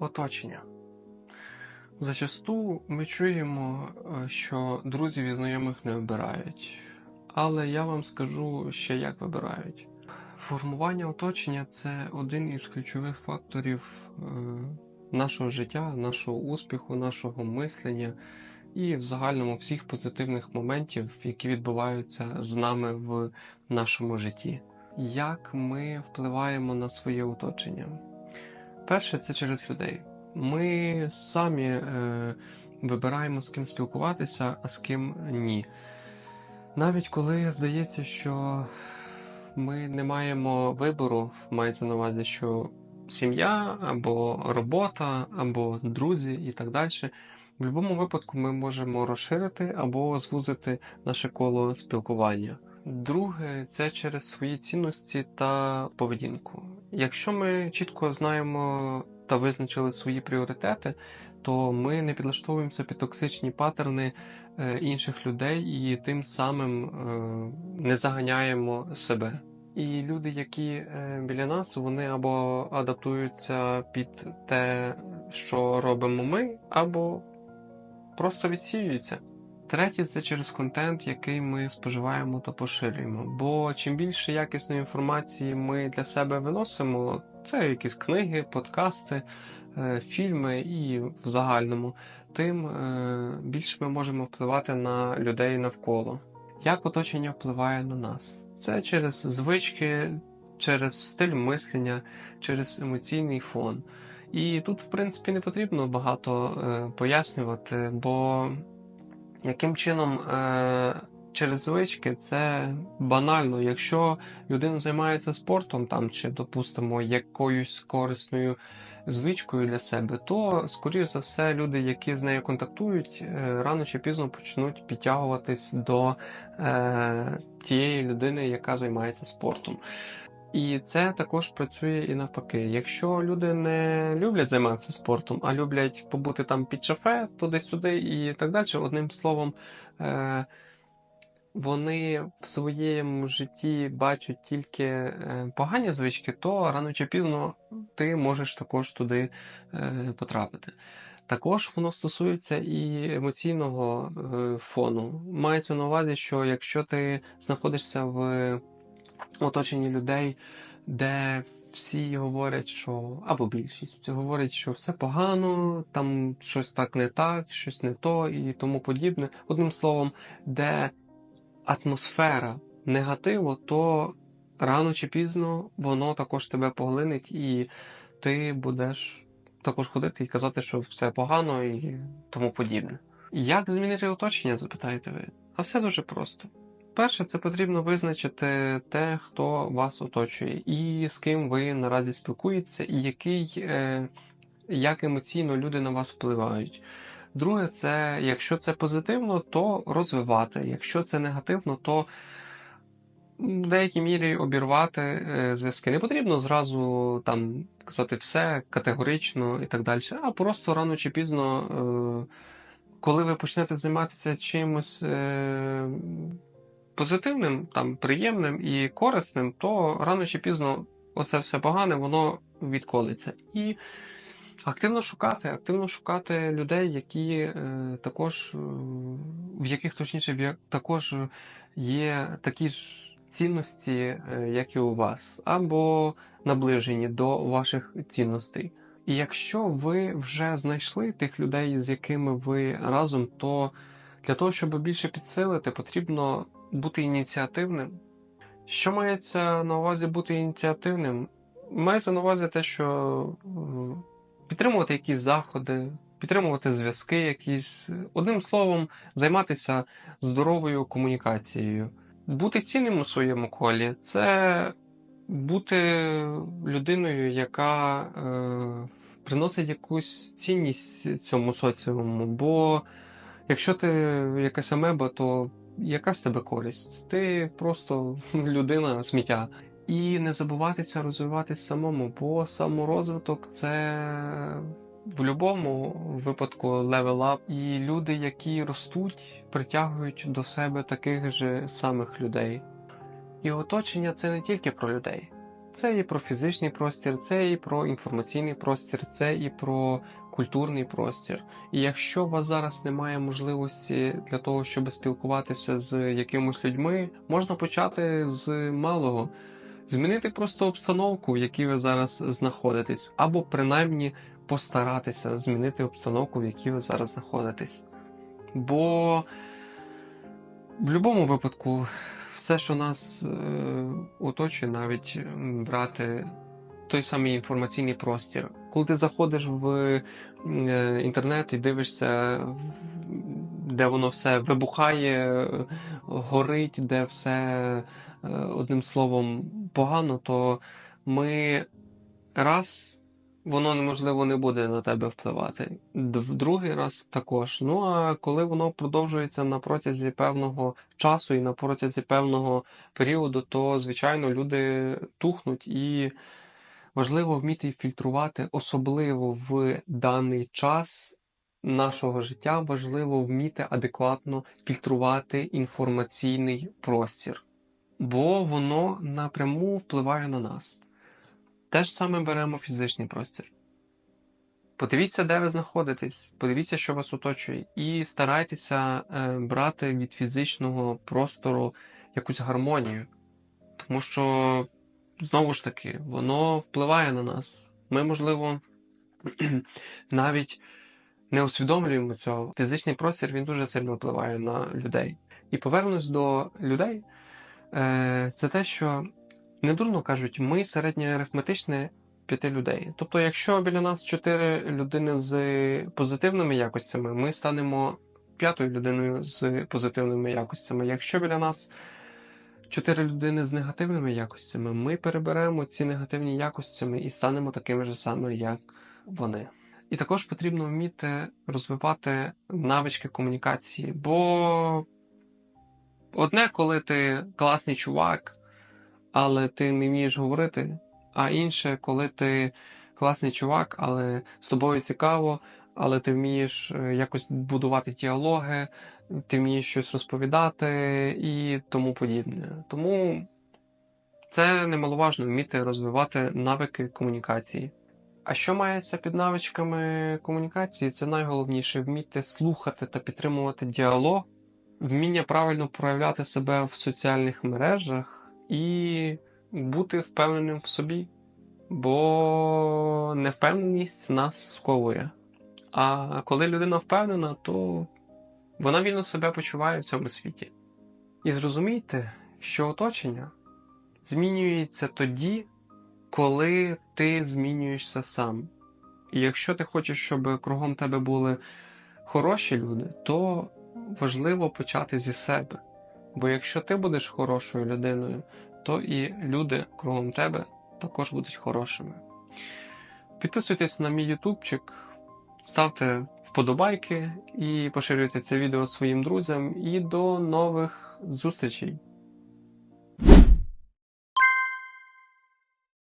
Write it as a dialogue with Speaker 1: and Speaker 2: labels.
Speaker 1: Оточення. Зачасту ми чуємо, е, що друзів і знайомих не вибирають. Але я вам скажу ще як вибирають. Формування оточення це один із ключових факторів е, нашого життя, нашого успіху, нашого мислення і в загальному всіх позитивних моментів, які відбуваються з нами в нашому житті. Як ми впливаємо на своє оточення? Перше, це через людей. Ми самі е, вибираємо з ким спілкуватися, а з ким ні. Навіть коли здається, що ми не маємо вибору, мається на увазі, що сім'я або робота, або друзі і так далі. В будь-якому випадку ми можемо розширити або звузити наше коло спілкування. Друге, це через свої цінності та поведінку. Якщо ми чітко знаємо та визначили свої пріоритети, то ми не підлаштовуємося під токсичні паттерни е, інших людей і тим самим е, не заганяємо себе. І люди, які е, біля нас, вони або адаптуються під те, що робимо ми, або просто відсіюються. Третє це через контент, який ми споживаємо та поширюємо. Бо чим більше якісної інформації ми для себе виносимо, це якісь книги, подкасти, е, фільми і в загальному, тим е, більше ми можемо впливати на людей навколо. Як оточення впливає на нас? Це через звички, через стиль мислення, через емоційний фон. І тут, в принципі, не потрібно багато е, пояснювати, бо яким чином е, через звички це банально. Якщо людина займається спортом там чи, допустимо, якоюсь корисною звичкою для себе, то, скоріш за все, люди, які з нею контактують, е, рано чи пізно почнуть підтягуватись до е, тієї людини, яка займається спортом. І це також працює і навпаки. Якщо люди не люблять займатися спортом, а люблять побути там під шафе, туди-сюди і так далі, одним словом, е, вони в своєму житті бачать тільки е, погані звички, то рано чи пізно ти можеш також туди е, потрапити. Також воно стосується і емоційного фону. Мається на увазі, що якщо ти знаходишся в оточенні людей, де всі говорять, що або більшість говорять, що все погано, там щось так не так, щось не то і тому подібне. Одним словом, де атмосфера негативу, то рано чи пізно воно також тебе поглинить, і ти будеш також ходити і казати, що все погано і тому подібне. Як змінити оточення, запитаєте ви? А все дуже просто. Перше, це потрібно визначити те, хто вас оточує, і з ким ви наразі спілкуєтеся, і який, е, як емоційно люди на вас впливають. Друге, це якщо це позитивно, то розвивати. Якщо це негативно, то в деякій мірі обірвати е, зв'язки. Не потрібно зразу там казати все категорично і так далі, а просто рано чи пізно, е, коли ви почнете займатися чимось позитивним, там приємним і корисним, то рано чи пізно оце все погане, воно відколиться. І активно шукати, активно шукати людей, які е, також, е, в яких точніше також є такі ж цінності, е, як і у вас, або наближені до ваших цінностей. І якщо ви вже знайшли тих людей, з якими ви разом, то для того, щоб більше підсилити, потрібно бути ініціативним. Що мається на увазі бути ініціативним? Мається на увазі те, що підтримувати якісь заходи, підтримувати зв'язки, якісь, одним словом, займатися здоровою комунікацією. Бути цінним у своєму колі це бути людиною, яка е, приносить якусь цінність цьому соціуму. Бо якщо ти якась амеба, то яка з тебе користь? Ти просто людина сміття. І не забуватися розвиватися самому, бо саморозвиток це в будь-якому випадку левел ап. І люди, які ростуть, притягують до себе таких же самих людей. І оточення це не тільки про людей, Це і про фізичний простір, це і про інформаційний простір, це і про культурний простір. І якщо у вас зараз немає можливості для того, щоб спілкуватися з якимось людьми, можна почати з малого. Змінити просто обстановку, в якій ви зараз знаходитесь, або принаймні постаратися змінити обстановку, в якій ви зараз знаходитесь. Бо в будь-якому випадку все, що нас е, оточує, навіть брати той самий інформаційний простір. Коли ти заходиш в е, інтернет і дивишся, де воно все вибухає, горить, де все е, одним словом погано, то ми раз. Воно неможливо не буде на тебе впливати. В другий раз також. Ну а коли воно продовжується на протязі певного часу і на протязі певного періоду, то звичайно люди тухнуть і важливо вміти фільтрувати, особливо в даний час нашого життя, важливо вміти адекватно фільтрувати інформаційний простір, бо воно напряму впливає на нас. Те ж саме беремо фізичний простір. Подивіться, де ви знаходитесь, подивіться, що вас оточує, і старайтеся е, брати від фізичного простору якусь гармонію. Тому що, знову ж таки, воно впливає на нас. Ми, можливо, навіть не усвідомлюємо цього. Фізичний простір він дуже сильно впливає на людей. І повернусь до людей, е, це те, що недурно кажуть, ми середньоарифметичне п'яти людей. Тобто, якщо біля нас чотири людини з позитивними якостями, ми станемо п'ятою людиною з позитивними якостями. Якщо біля нас чотири людини з негативними якостями, ми переберемо ці негативні якостями і станемо такими ж самими, як вони. І також потрібно вміти розвивати навички комунікації, бо одне, коли ти класний чувак, але ти не вмієш говорити, а інше, коли ти класний чувак, але з тобою цікаво, але ти вмієш е, якось будувати діалоги, ти вмієш щось розповідати і тому подібне. Тому це немаловажно вміти розвивати навики комунікації. А що мається під навичками комунікації? Це найголовніше вміти слухати та підтримувати діалог, вміння правильно проявляти себе в соціальних мережах і бути впевненим в собі. Бо невпевненість нас сковує. А коли людина впевнена, то вона вільно себе почуває в цьому світі. І зрозумійте, що оточення змінюється тоді, коли ти змінюєшся сам. І якщо ти хочеш, щоб кругом тебе були хороші люди, то важливо почати зі себе. Бо якщо ти будеш хорошою людиною, то і люди кругом тебе також будуть хорошими. Підписуйтесь на мій ютубчик, ставте вподобайки і поширюйте це відео своїм друзям. І до нових зустрічей!